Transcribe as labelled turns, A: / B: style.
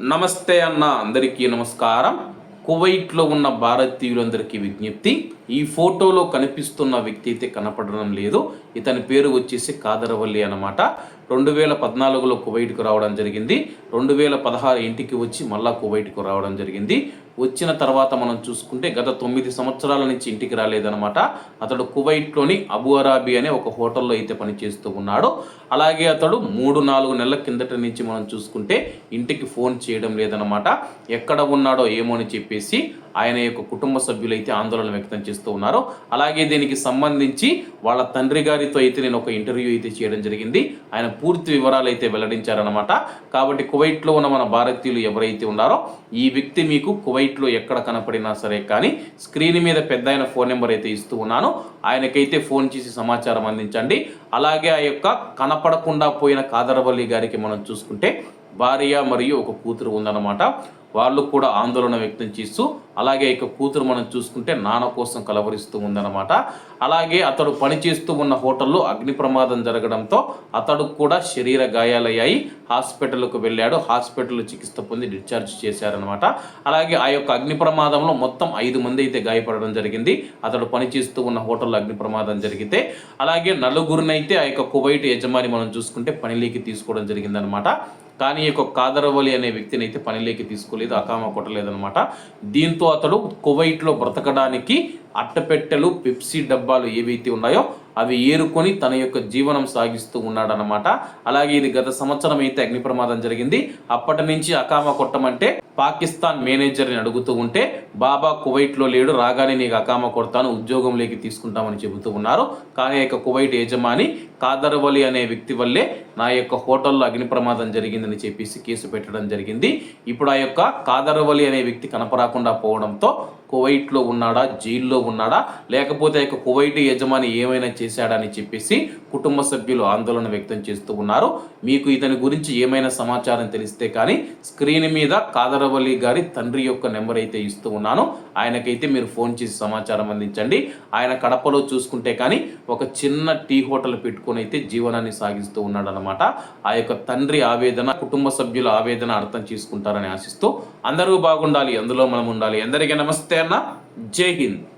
A: నమస్తే అన్న అందరికీ నమస్కారం. కువైట్లో ఉన్న భారతీయులందరికీ విజ్ఞప్తి ఈ ఫోటోలో కనిపిస్తున్న వ్యక్తి అయితే కనపడడం లేదు. ఇతని పేరు వచ్చేసి కాదరవల్లి అనమాట రెండు వేల పద్నాలుగులో కువైట్కు రావడం జరిగింది. రెండు వేల పదహారు ఇంటికి వచ్చి మళ్ళా కువైట్కు రావడం జరిగింది. వచ్చిన తర్వాత మనం చూసుకుంటే గత తొమ్మిది సంవత్సరాల నుంచి ఇంటికి రాలేదనమాట అతడు కువైట్లోని అబు అరాబి అనే ఒక హోటల్లో అయితే పనిచేస్తూ ఉన్నాడు. అలాగే అతడు మూడు నాలుగు నెలల కిందట నుంచి మనం చూసుకుంటే ఇంటికి ఫోన్ చేయడం లేదనమాట ఎక్కడ ఉన్నాడో ఏమో అని చెప్పేసి ఆయన యొక్క కుటుంబ సభ్యులైతే ఆందోళన వ్యక్తం చేస్తూ ఉన్నారు అలాగే దీనికి సంబంధించి వాళ్ళ తండ్రి గారితో అయితే నేను ఒక ఇంటర్వ్యూ అయితే చేయడం జరిగింది. ఆయన పూర్తి వివరాలు అయితే వెల్లడించారనమాట కాబట్టి కువైట్లో ఉన్న మన భారతీయులు ఎవరైతే ఉన్నారో ఈ వ్యక్తి మీకు కువైట్లో ఎక్కడ కనపడినా సరే కానీ స్క్రీన్ మీద పెద్ద ఆయన ఫోన్ నెంబర్ అయితే ఇస్తూ ఉన్నాను. ఆయనకైతే ఫోన్ చేసి సమాచారం అందించండి. అలాగే ఆ యొక్క కనపడకుండా పోయిన కాదరవల్లి గారికి మనం చూసుకుంటే భార్య మరియు ఒక కూతురు ఉందన్నమాట. వాళ్ళు కూడా ఆందోళన వ్యక్తం చేస్తూ అలాగే ఇక కూతురు మనం చూసుకుంటే నాన్న కోసం కలవరిస్తూ ఉందన్నమాట. అలాగే అతడు పనిచేస్తూ ఉన్న హోటల్లో అగ్ని ప్రమాదం జరగడంతో అతడు కూడా శరీర గాయాలయ్యాయి. హాస్పిటల్కు వెళ్ళాడు. హాస్పిటల్లో చికిత్స పొంది డిశ్చార్జ్ చేశారనమాట అలాగే ఆ యొక్క అగ్ని ప్రమాదంలో మొత్తం ఐదు మంది అయితే గాయపడడం జరిగింది. అతడు పనిచేస్తూ ఉన్న హోటల్లో అగ్ని ప్రమాదం జరిగితే అలాగే నలుగురినైతే ఆ యొక్క కువైట్ యజమాని మనం చూసుకుంటే పనిలోకి తీసుకోవడం జరిగిందనమాట కానీ ఈ యొక్క కాదరవలి అనే వ్యక్తిని అయితే పనిలోకి తీసుకోలేదు అకామ కొట్టలేదనమాట దీంతో అతడు కువైట్లో బ్రతకడానికి అట్టపెట్టెలు పెప్సీ డబ్బాలు ఏవైతే ఉన్నాయో అవి ఏరుకొని తన యొక్క జీవనం సాగిస్తూ ఉన్నాడనమాట అలాగే ఇది గత సంవత్సరం అయితే అగ్ని ప్రమాదం జరిగింది. అప్పటి నుంచి అకామ కొట్టమంటే పాకిస్తాన్ మేనేజర్ని అడుగుతూ ఉంటే బాబా కువైట్లో లేడు రాగానే నీకు అకామ కొడతాను ఉద్యోగంలోకి తీసుకుంటామని చెబుతూ ఉన్నారు. కానీ యొక్క కువైట్ యజమాని కాదర్వలి అనే వ్యక్తి వల్లే నా యొక్క హోటల్లో అగ్ని ప్రమాదం జరిగిందని చెప్పేసి కేసు పెట్టడం జరిగింది. ఇప్పుడు ఆ యొక్క కాదర్వలి అనే వ్యక్తి కనపరాకుండా పోవడంతో కువైట్లో ఉన్నాడా జైల్లో ఉన్నాడా? లేకపోతే ఆ యొక్క కువైట్ యజమాని ఏమైనా చేశాడా అని చెప్పేసి కుటుంబ సభ్యులు ఆందోళన వ్యక్తం చేస్తూ ఉన్నారు. మీకు ఇతని గురించి ఏమైనా సమాచారం తెలిస్తే కానీ స్క్రీన్ మీద కాదరవల్లి గారి తండ్రి యొక్క నెంబర్ అయితే ఇస్తూ ఉన్నాను. ఆయనకైతే మీరు ఫోన్ చేసి సమాచారం అందించండి. ఆయన కడపలో చూసుకుంటే కానీ ఒక చిన్న టీ హోటల్ పెట్టుకొని అయితే జీవనాన్ని సాగిస్తూ ఉన్నాడనమాట ఆ యొక్క తండ్రి ఆవేదన కుటుంబ సభ్యుల ఆవేదన అర్థం చేసుకుంటారని ఆశిస్తూ అందరూ బాగుండాలి అందులో మనం ఉండాలి. అందరికీ నమస్తే అన్న. జై హింద్.